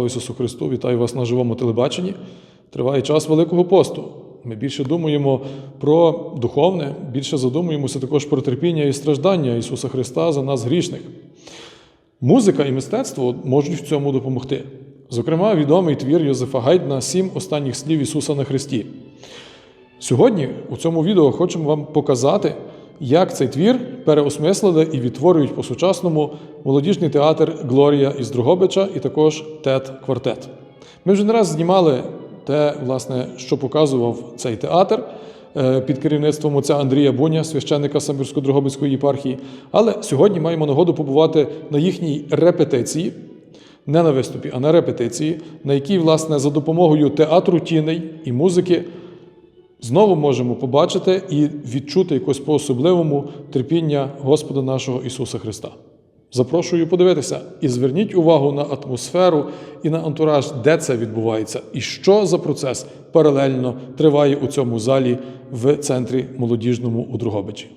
Слава Ісусу Христу! Вітаю вас на живому телебаченні. Триває час Великого посту. Ми більше думаємо про духовне, більше задумуємося також про терпіння і страждання Ісуса Христа за нас грішних. Музика і мистецтво можуть в цьому допомогти. Зокрема, відомий твір Йозефа Гайдна Сім останніх слів Ісуса на Христі. Сьогодні у цьому відео хочемо вам показати, як цей твір переосмислили і відтворюють по-сучасному молодіжний театр Глорія із Другобича і також Тет Квартет. Ми вже не раз знімали те, власне, що показував цей театр е, під керівництвом отця Андрія Буня, священника Самбірсько-Дрогобицької єпархії. Але сьогодні маємо нагоду побувати на їхній репетиції, не на виступі, а на репетиції, на якій, власне, за допомогою театру тіней і музики знову можемо побачити і відчути якось по-особливому терпіння Господа нашого Ісуса Христа. Запрошую подивитися і зверніть увагу на атмосферу і на антураж, де це відбувається, і що за процес паралельно триває у цьому залі в центрі молодіжному у Другобичі.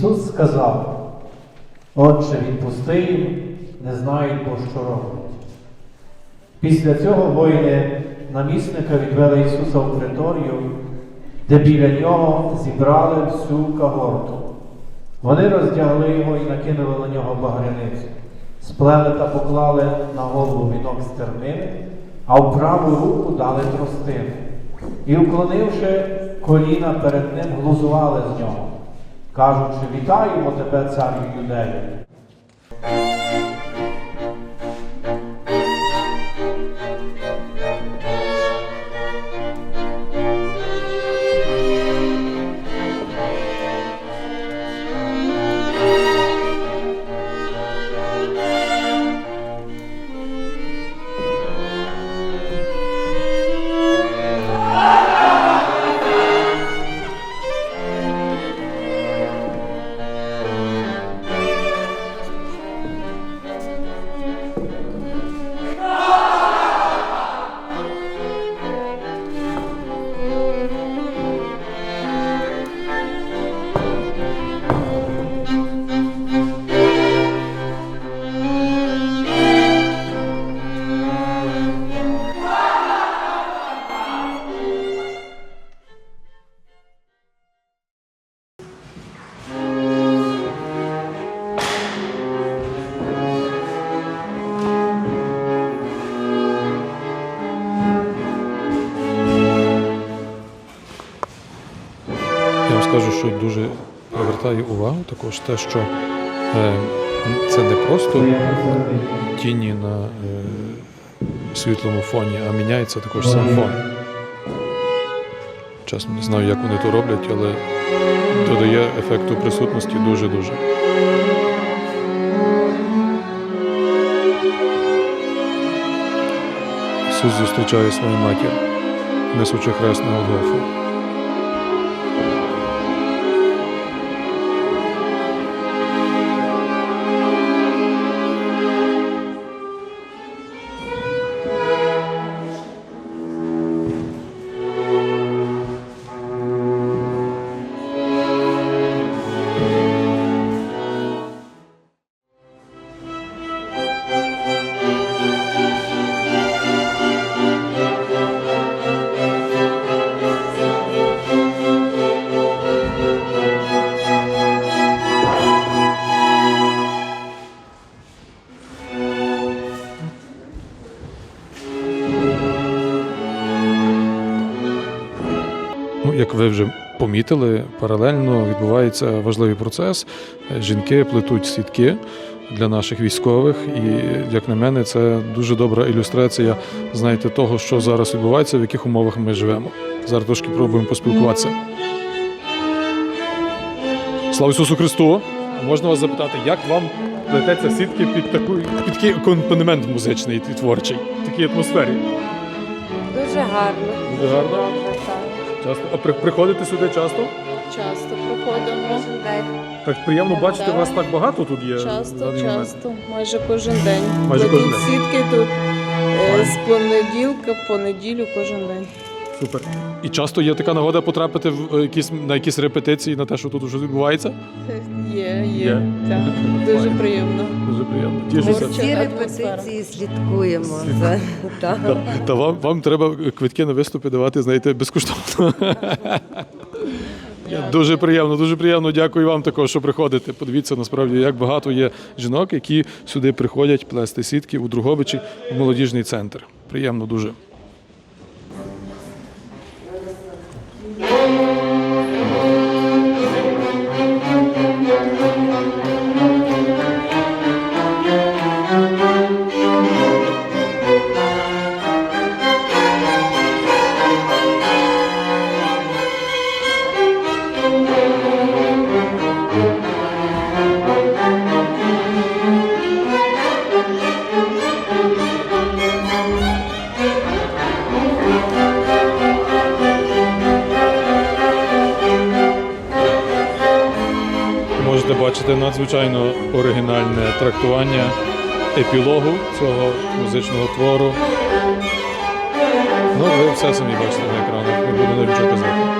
Ісус сказав, Отче, відпусти їм, не знають, бо що роблять. Після цього воїни намісника відвели Ісуса в преторію, де біля нього зібрали всю когорту. Вони роздягли його і накинули на нього багряницю, сплели та поклали на голову вінок з тернини, а в праву руку дали тростину. І, вклонивши коліна перед ним, глузували з нього кажучи, вітаємо тебе, царю юдею. Я вам скажу, що дуже привертає увагу також те, що е, це не просто тіні на е, світлому фоні, а міняється також сам фон. Чесно, не знаю, як вони то роблять, але додає ефекту присутності дуже-дуже. Ісус зустрічає свою матір, несучи хрест на Голгофу. Як ви вже помітили, паралельно відбувається важливий процес. Жінки плетуть сітки для наших військових, і як на мене, це дуже добра ілюстрація, знаєте, того, що зараз відбувається, в яких умовах ми живемо. Зараз трошки пробуємо поспілкуватися. Слава Ісусу Христу! Можна вас запитати, як вам плететься сітки під таку під такий акомпанемент музичний і творчий, в такій атмосфері? Дуже гарно. Дуже гарно. Так. Часто. А при, приходите сюди часто? Часто проходимо. Кожен день. Так приємно бачити, Так. вас так багато тут є. Часто, даний момент. часто, майже кожен день. Майже кожен день. сітки тут е, з понеділка по неділю кожен день. Супер. І часто є така нагода потрапити в е, якісь на якісь репетиції на те, що тут вже відбувається. Є, є. Є. Так. Дуже приємно. Дуже приємно. Ми Тішуся. Атмосфера. репетиції слідкуємо за так. Та, та вам, вам треба квитки на виступи давати, знаєте, безкоштовно. Дуже приємно, дуже приємно. Дякую вам також, що приходите. Подивіться насправді, як багато є жінок, які сюди приходять плести сітки у Друговичі в молодіжний центр. Приємно дуже. Надзвичайно оригінальне трактування епілогу цього музичного твору. Ну, ви все самі бачите на екранах, не буду навіть казати.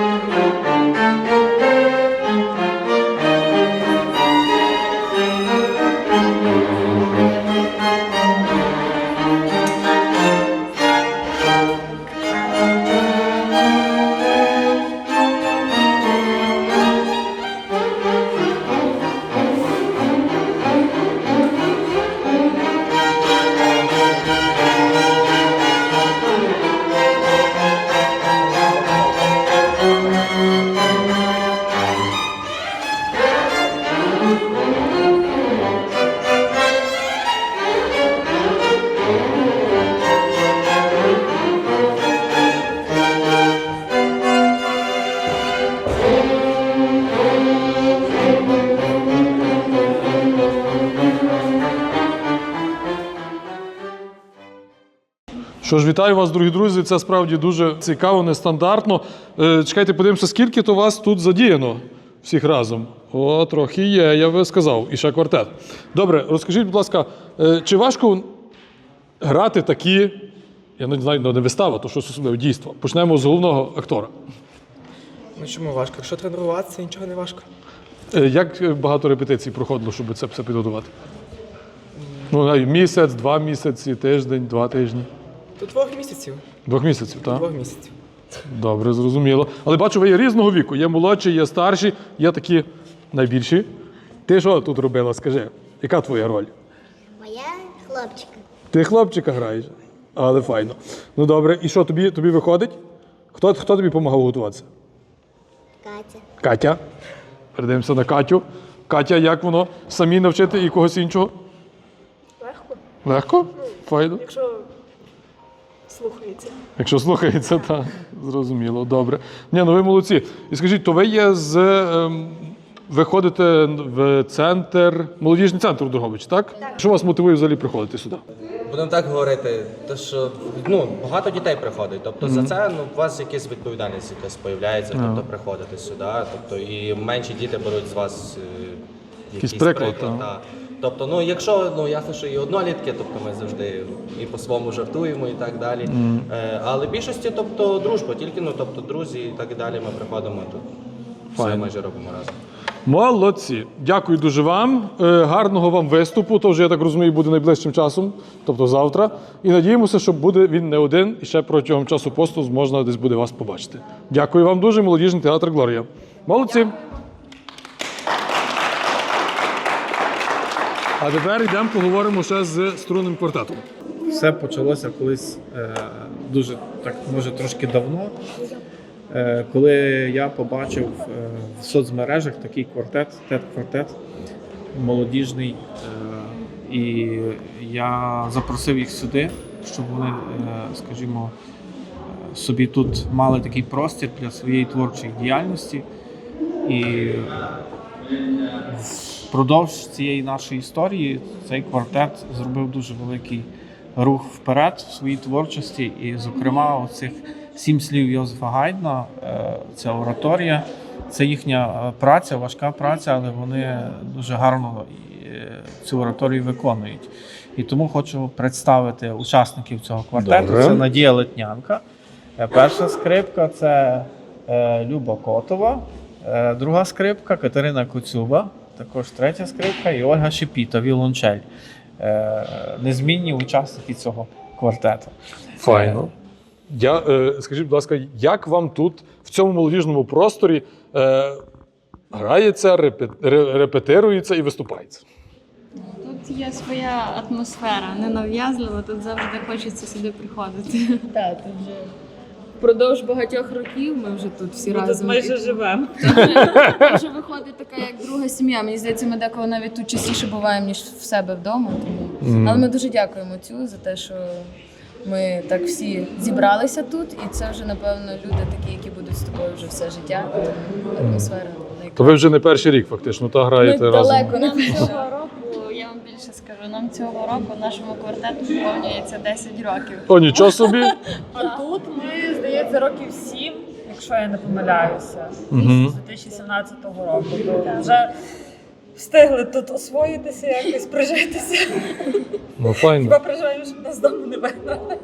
Що ж, вітаю вас, дорогі друзі. Це справді дуже цікаво, нестандартно. Е, Чекайте, подивимося, скільки то вас тут задіяно всіх разом. О, трохи є, я би сказав, і ще квартет. Добре, розкажіть, будь ласка, е, чи важко грати такі, я не знаю, ну, не вистава, то щось особливе дійство. Почнемо з головного актора. Ну чому важко? Якщо тренуватися, нічого не важко. Е, Як багато репетицій проходило, щоб це все підготувати? Ну, місяць, два місяці, тиждень, два тижні. До двох місяців. Двох місяців, так? Двох місяців. Добре, зрозуміло. Але бачу, ви є різного віку. Є молодші, є старші, є такі найбільші. Ти що тут робила? Скажи, яка твоя роль? Моя хлопчика. Ти хлопчика граєш, але файно. Ну добре, і що тобі, тобі виходить? Хто, хто тобі допомагав готуватися? Катя. Катя. Передаємося на Катю. Катя, як воно? Самі навчити і когось іншого? Легко, Легко? Файно. якщо слухається. Якщо слухається, так, зрозуміло, добре. Ні, ну ви молодці. І скажіть, то ви є з. ем, ви ходите в центр, молодіжний центр у Дрогобичі, так? Що вас мотивує взагалі приходити сюди? Будемо так говорити, то що ну багато дітей приходить. Тобто за це ну у вас якась відповідальність якась появляється, тобто приходити сюди. Тобто і менші діти беруть з вас е, Якийсь приклад, так. та. Тобто, ну якщо ну ясно, що і однолітки, тобто ми завжди і по-своєму жартуємо і так далі. Е, але більшості, тобто дружба, тільки ну тобто друзі і так далі. Ми приходимо тут. Все майже робимо разом. Молодці. Дякую дуже вам. Е, Гарного вам виступу. То вже, я так розумію, буде найближчим часом, тобто завтра. І надіємося, що буде він не один, і ще протягом часу посту можна десь буде вас побачити. Дякую вам дуже, молодіжний театр Глорія. Молодці. А тепер йдемо поговоримо ще з струнним квартетом. Все почалося колись е, дуже так, може трошки давно. Е, Коли я побачив е, в соцмережах такий квартет, тет-квартет молодіжний, і я запросив їх сюди, щоб вони, скажімо, собі тут мали такий простір для своєї творчої діяльності. І впродовж цієї нашої історії цей квартет зробив дуже великий рух вперед в своїй творчості. І, зокрема, оцих сім слів Йозефа Гайдна, е, ця ораторія, це їхня е, праця, важка праця, але вони дуже гарно е, цю ораторію виконують. І тому хочу представити учасників цього квартету. Добре. Це Надія Летнянка. Е, Перша скрипка це Люба Котова, друга скрипка Катерина Коцюба, також третя скрипка і Ольга Шепіта, віолончель. Е, Незмінні учасники цього квартету. Файно. Я, е, скажіть, будь ласка, як вам тут, в цьому молодіжному просторі, е, грається, репетирується і виступається? Тут є своя атмосфера, ненав'язлива, тут завжди хочеться сюди приходити. Так, тут вже Впродовж багатьох років ми вже тут всі разом. майже І живемо. Це вже виходить така як друга сім'я. Мені здається, ми деколи навіть тут частіше буваємо, ніж в себе вдома. Тому... Але ми дуже дякуємо цю за те, що ми так всі зібралися тут, і це вже, напевно, люди такі, які будуть з тобою вже все життя. Тому атмосфера найкраща. То ви вже не перший рік, фактично, та Ми граєте разом. далеко не Нам цього року, я вам більше скажу, нам цього року нашому квартету виповнюється 10 років. О, нічого собі. А тут ми, здається, років сім, якщо я не помиляюся, Мгм. з 2017 року. То вже встигли тут освоїтися, якось прижитися. Ну, файно. Хіба переживаємо, щоб нас дому не вигнали.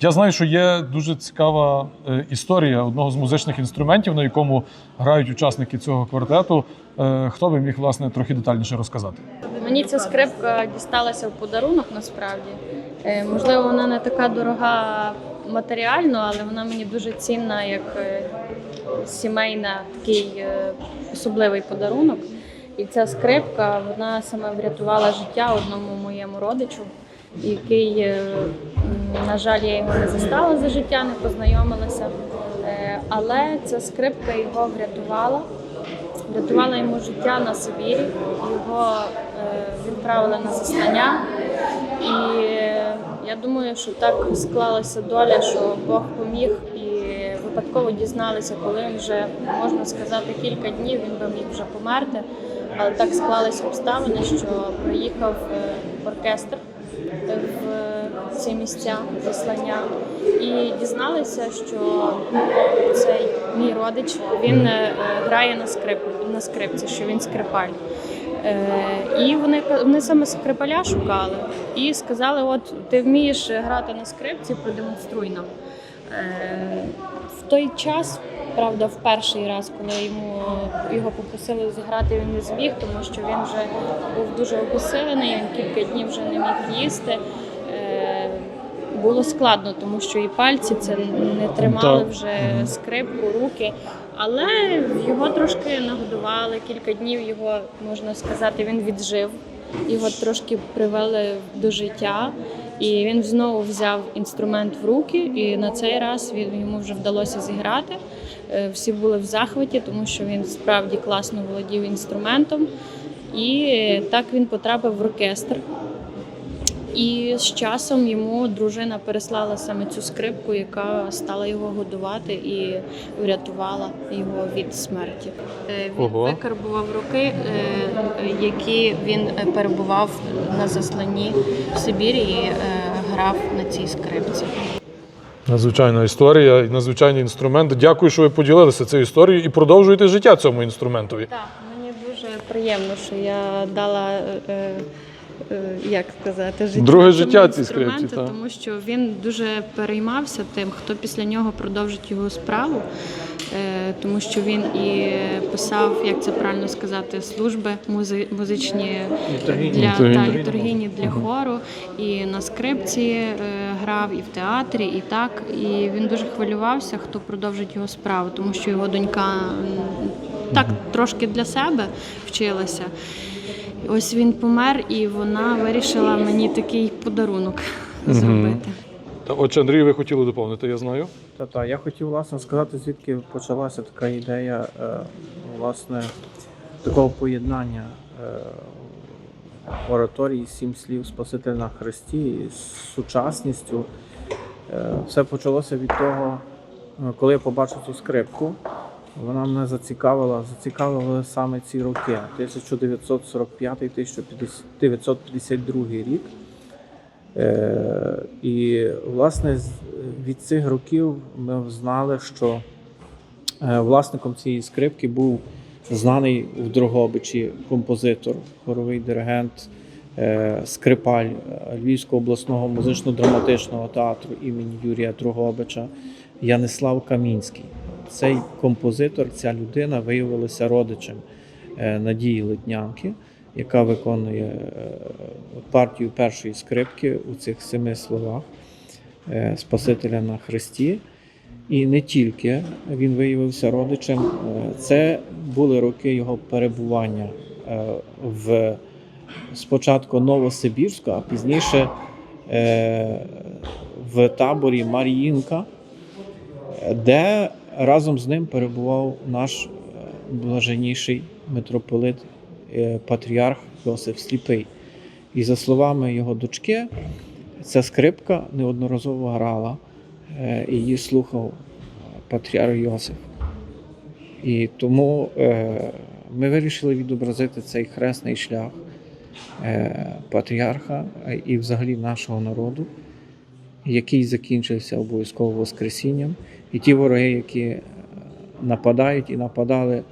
Я знаю, що є дуже цікава е, історія одного з музичних інструментів, на якому грають учасники цього квартету. Е, Хто би міг власне трохи детальніше розказати? Мені ця скрипка дісталася в подарунок насправді. Е, Можливо, вона не така дорога матеріально, але вона мені дуже цінна як е, сімейна такий е, особливий подарунок. І ця скрипка вона саме врятувала життя одному моєму родичу, який, е, на жаль, я його не застала за життя, не познайомилася. Але ця скрипка його врятувала врятувала йому життя на Сибірі. Його відправили на заслання. І я думаю, що так склалася доля, що Бог поміг і випадково дізналися, коли він вже можна сказати кілька днів, він би міг вже померти. Але так склалися обставини, що приїхав е, оркестр в ці місця заслання і дізналися, що цей мій родич він е, грає на скрип на скрипці, що він скрипаль. Е, І вони вони саме скрипаля шукали і сказали: от ти вмієш грати на скрипці, продемонструй нам. Е, В той час, правда, в перший раз, коли йому його попросили зіграти, він не зміг, тому що він вже був дуже обесилений, він кілька днів вже не міг їсти. Е, Було складно, тому що і пальці це не тримали вже скрипку, руки. Але його трошки нагодували. Кілька днів його можна сказати, він віджив. Його трошки привели до життя, і він знову взяв інструмент в руки. І на цей раз він йому вже вдалося зіграти. Е, Всі були в захваті, тому що він справді класно володів інструментом. І так він потрапив в оркестр. І з часом йому дружина переслала саме цю скрипку, яка стала його годувати і врятувала його від смерті. Е, Він Ого. викарбував роки, е, які він е, перебував на засланні в Сибірі і грав на цій скрипці. Надзвичайна історія і надзвичайний інструмент. Дякую, що ви поділилися цією історією і продовжуєте життя цьому інструментові. Так, мені дуже приємно, що я дала. Е, Як сказати, життя Друге життя цій скрипці, так. тому що він дуже переймався тим, хто після нього продовжить його справу, е, тому що він і писав, як це правильно сказати, служби музи- музичні Літургійні. для Літургійні. та, літургійні для хору, і на скрипці е, грав, і в театрі, і так. І він дуже хвилювався, хто продовжить його справу, тому що його донька так трошки для себе вчилася. І Ось він помер, і вона вирішила мені такий подарунок зробити. Та, Отже, Андрій, ви хотіли доповнити, я знаю. Та та я хотів власне сказати, звідки почалася така ідея е, власне такого поєднання е, ораторії сім слів Спасителя на Христі з сучасністю. Е, все почалося від того, коли я побачив цю скрипку. Вона мене зацікавила, зацікавили саме ці роки 1945-1952 рік. Е, і власне від цих років ми знали, що е, власником цієї скрипки був знаний в Дрогобичі композитор, хоровий диригент, е, скрипаль Львівського обласного музично-драматичного театру імені Юрія Дрогобича Янислав Камінський. Цей композитор, ця людина виявилася родичем е, Надії Литнянки, яка виконує е, партію першої скрипки у цих семи словах е, Спасителя на Христі. І не тільки він виявився родичем, це були роки його перебування в спочатку Новосибірську, а пізніше в таборі Маріїнка, де разом з ним перебував наш е, блаженніший митрополит е, патріарх Йосиф Сліпий. І за словами його дочки, ця скрипка неодноразово грала, е, і її слухав патріарх Йосиф. І тому ми вирішили відобразити цей хресний шлях патріарха і взагалі нашого народу, який закінчився обов'язково Воскресінням. І ті вороги, які е, нападають і нападали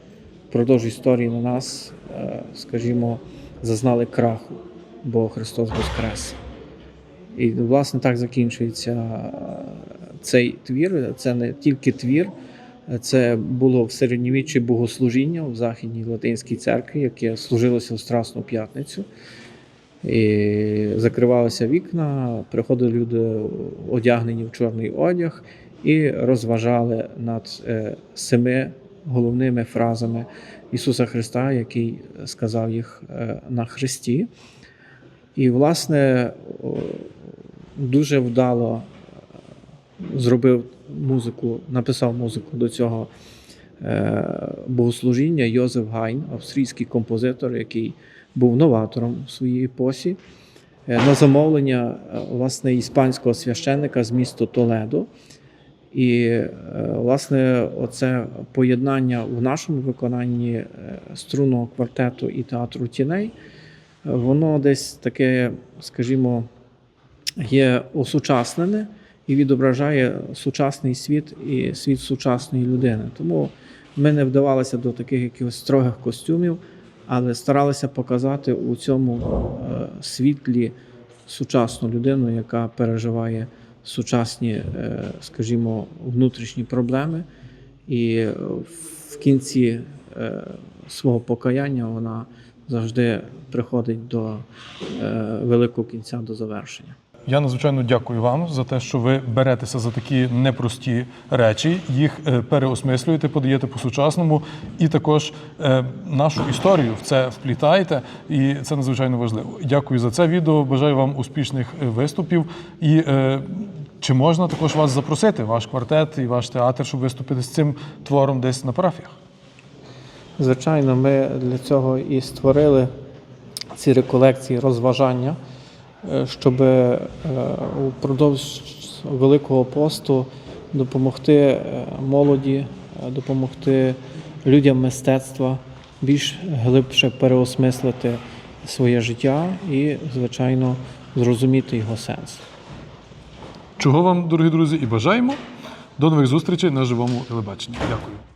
впродовж історії на нас, е, скажімо, зазнали краху, бо Христос Воскрес. І власне так закінчується е, цей твір. Це не тільки твір, це було в середньовіччі богослужіння в Західній Латинській церкві, яке служилося в Страсну п'ятницю. І закривалися вікна, приходили люди одягнені в чорний одяг і розважали над е, семи головними фразами Ісуса Христа, який сказав їх е, на Христі. І, власне, дуже вдало е, зробив музику, написав музику до цього богослужіння Йозеф Гайн, австрійський композитор, який був новатором в своїй епосі, на замовлення власне іспанського священника з міста Толедо. І, е, власне, оце поєднання в нашому виконанні е, струнного квартету і театру тіней, воно десь таке, скажімо, є осучаснене і відображає сучасний світ і світ сучасної людини. Тому ми не вдавалися до таких якихось строгих костюмів, але старалися показати у цьому е, світлі сучасну людину, яка переживає сучасні, е, скажімо, внутрішні проблеми. І е, в кінці е, свого покаяння вона завжди приходить до великого кінця, до завершення. Я надзвичайно дякую вам за те, що ви беретеся за такі непрості речі, їх е, переосмислюєте, подаєте по-сучасному, і також е, нашу історію в це вплітаєте, і це надзвичайно важливо. Дякую за це відео. Бажаю вам успішних е, виступів. І чи можна також вас запросити, ваш квартет і ваш театр, щоб виступити з цим твором десь на парафіях? Звичайно, ми для цього і створили ці реколекції розважання, щоб е, упродовж Великого посту допомогти е, молоді, е, допомогти людям мистецтва більш глибше переосмислити своє життя і, звичайно, зрозуміти його сенс. Чого вам, дорогі друзі, і бажаємо. До нових зустрічей на живому телебаченні. Дякую.